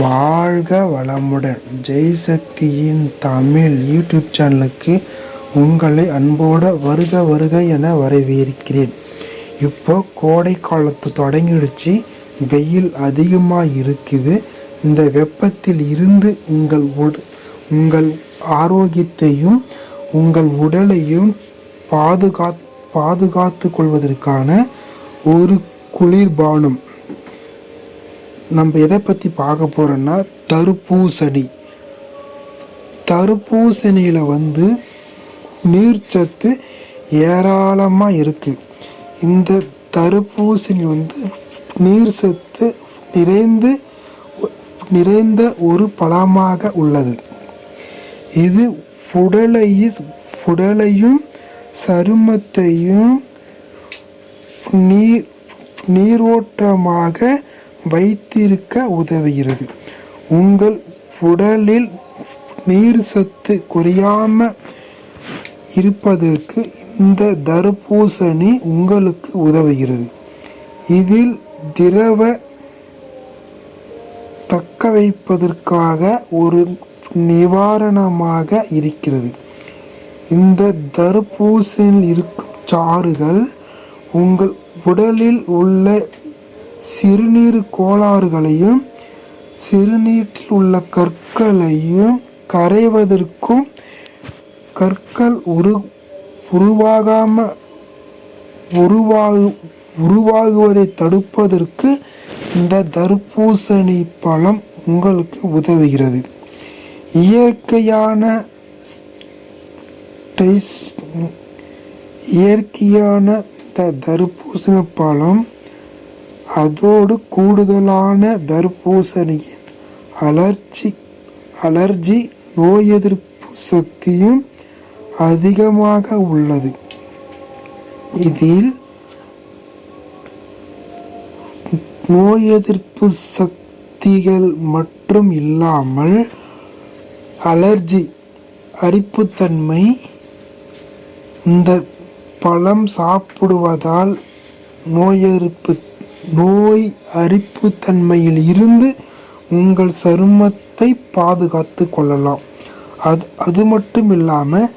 வாழ்க வளமுடன். ஜெய் சக்தியின் தமிழ் யூடியூப் சேனலுக்கு உங்களை அன்போடு வருக வருக என வரவேற்கிறேன். இப்போ கோடை காலத்து தொடங்கிடுச்சு. வெயில் அதிகமாக இருக்குது. இந்த வெப்பத்தில் இருந்து உங்கள் உட உங்கள் ஆரோக்கியத்தையும் உங்கள் உடலையும் பாதுகா பாதுகாத்து கொள்வதற்கான ஒரு குளிர்பானம் நம்ம எதை பற்றி பார்க்க போகிறோன்னா தர்பூசணி தர்பூசணியில் வந்து நீர்ச்சத்து ஏராளமாக இருக்குது இந்த தர்பூசணி வந்து நீர் சத்து நிறைந்து நிறைந்த ஒரு பழமாக உள்ளது. இது உடலையும் உடலையும் சருமத்தையும் நீர் நீரோட்டமாக வைத்திருக்க உதவுகிறது. உங்கள் உடலில் நீர் சத்து குறையாம இருப்பதற்கு இந்த தர்பூசணி உங்களுக்கு உதவுகிறது. இதில் திரவ தக்க வைப்பதற்காக ஒரு நிவாரணமாக இருக்கிறது. இந்த தர்பூசணியில் இருக்கும் சாறுகள் உங்கள் உடலில் உள்ள சிறுநீர் கோளாறுகளையும் சிறுநீரில் உள்ள கற்களையும் கரைவதற்கும் கற்கள் உரு உருவாகாம உருவாகு உருவாகுவதை தடுப்பதற்கு இந்த தர்பூசணி பழம் உங்களுக்கு உதவுகிறது. இயற்கையான இயற்கையான இந்த தர்பூசணி பழம் அதோடு கூடுதலான தர்பூசணியின் அலர்ச்சி அலர்ஜி நோய் எதிர்ப்பு சக்தியும் அதிகமாக உள்ளது. இதில் நோய் எதிர்ப்பு சக்திகள் மற்றும் இல்லாமல் அலர்ஜி அரிப்புத்தன்மை இந்த பழம் சாப்பிடுவதால் நோய் எதிர்ப்பு நோய் அரிப்பு தன்மையில் இருந்து உங்கள் சருமத்தை பாதுகாத்து கொள்ளலாம். அது அது மட்டும் இல்லாமல்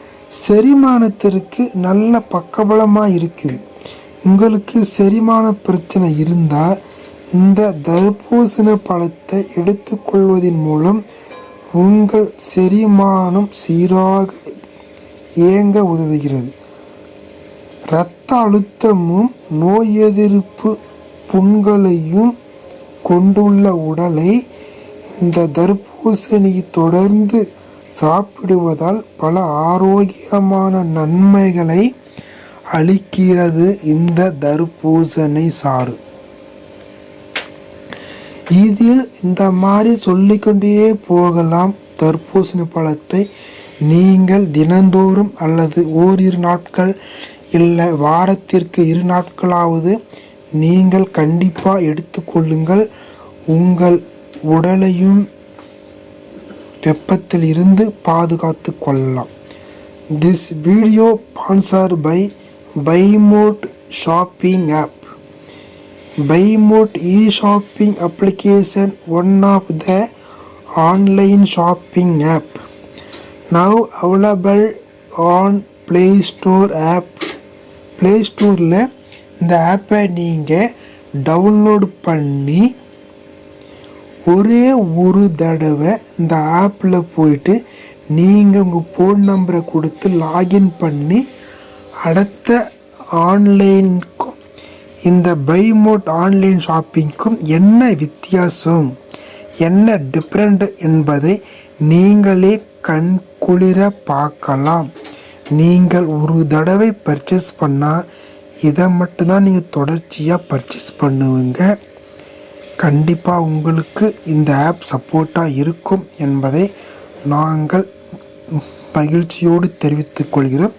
செரிமானத்திற்கு நல்ல பக்கபலமாக இருக்குது. உங்களுக்கு செரிமான பிரச்சனை இருந்தால் இந்த தர்பூசண பழத்தை எடுத்துக்கொள்வதன் மூலம் உங்கள் செரிமானம் சீராக இயங்க உதவுகிறது. இரத்த அழுத்தமும் நோய் எதிர்ப்பு புண்களையும் கொண்டுள்ள உடலை இந்த தர்பூசணி தொடர்ந்து சாப்பிடுவதால் பல ஆரோக்கியமான நன்மைகளை அளிக்கிறது இந்த தர்பூசணி சாறு. இதில் இந்த மாதிரி சொல்லிக்கொண்டே போகலாம் தர்பூசணி பழத்தை. நீங்கள் தினந்தோறும் அல்லது ஓரிரு நாட்கள் இல்லை வாரத்திற்கு இரு நாட்களாவது நீங்கள் கண்டிப்பாக எடுத்துக்கொள்ளுங்கள். உங்கள் உடலையும் வெப்பத்தில் இருந்து பாதுகாத்து கொள்ளலாம். This video sponsor by பைமோட் shopping app பைமோட் e shopping application one of the online shopping app now available on play store app play ஸ்டோரில் இந்த ஆப்பை நீங்கள் டவுன்லோடு பண்ணி ஒரே ஒரு தடவை இந்த ஆப்பில் போயிட்டு நீங்கள் உங்கள் ஃபோன் நம்பரை கொடுத்து லாகின் பண்ணி அடுத்த ஆன்லைனுக்கும் இந்த பைமோட் ஆன்லைன் ஷாப்பிங்க்கும் என்ன வித்தியாசம் என்ன டிஃப்ரெண்ட் என்பதை நீங்களே கண் குளிர பார்க்கலாம். நீங்கள் ஒரு தடவை பர்ச்சேஸ் பண்ணால் இதை மட்டும்தான் நீங்கள் தொடர்ச்சியாக பர்ச்சேஸ் பண்ணுவீங்க. கண்டிப்பாக உங்களுக்கு இந்த ஆப் சப்போர்ட்டாக இருக்கும் என்பதை நாங்கள் மகிழ்ச்சியோடு தெரிவித்துக் கொள்கிறோம்.